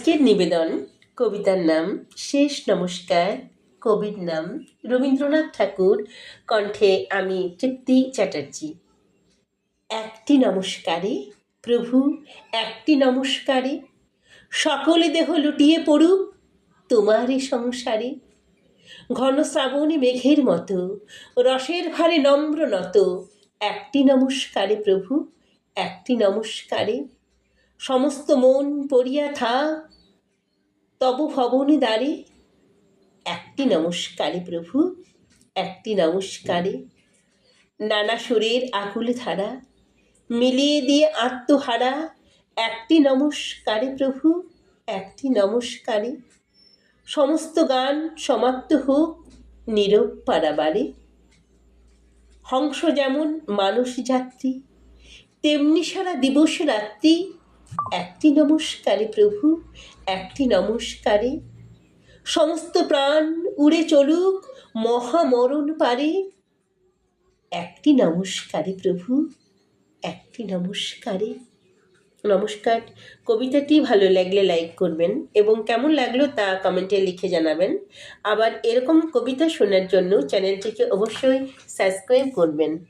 আজকের নিবেদন, কবিতার নাম শেষ নমস্কার। কবির নাম রবীন্দ্রনাথ ঠাকুর। কণ্ঠে আমি তৃপ্তি চ্যাটার্জি। একটি নমস্কারে, প্রভু, একটি নমস্কারে। সকলে দেহ লুটিয়ে পড়ুক তোমারই সংসারে। ঘন শ্রাবণী মেঘের মতো, রসের ভারে নম্র নত। একটি নমস্কারে, প্রভু, একটি নমস্কারে। সমস্ত মন পড়িয়া থাক তব ভবনে দ্বারে একটি নমস্কারে প্রভু, একটি নমস্কারে। নানা সুরের আকুল ধারা, মিলিয়ে দিয়ে আত্মহারা। একটি নমস্কারে প্রভু, একটি নমস্কারে। সমস্ত গান সমাপ্ত হোক নীরব পারাবারে। হংস যেমন মানুষ যাত্রী, তেমনি সারা দিবস রাত্রি একটি নমস্কারে প্রভু, একটি নমস্কারে। সমস্ত প্রাণ উড়ে চলুক, মহামরণ পারে। একটি নমস্কারে প্রভু, একটি নমস্কারে। নমস্কার। কবিতাটি ভালো লাগলে লাইক করবেন এবং কেমন লাগল তা কমেন্টে লিখে জানাবেন। আবার এরকম কবিতা শোনার জন্য চ্যানেলটিকে অবশ্যই সাবস্ক্রাইব করবেন।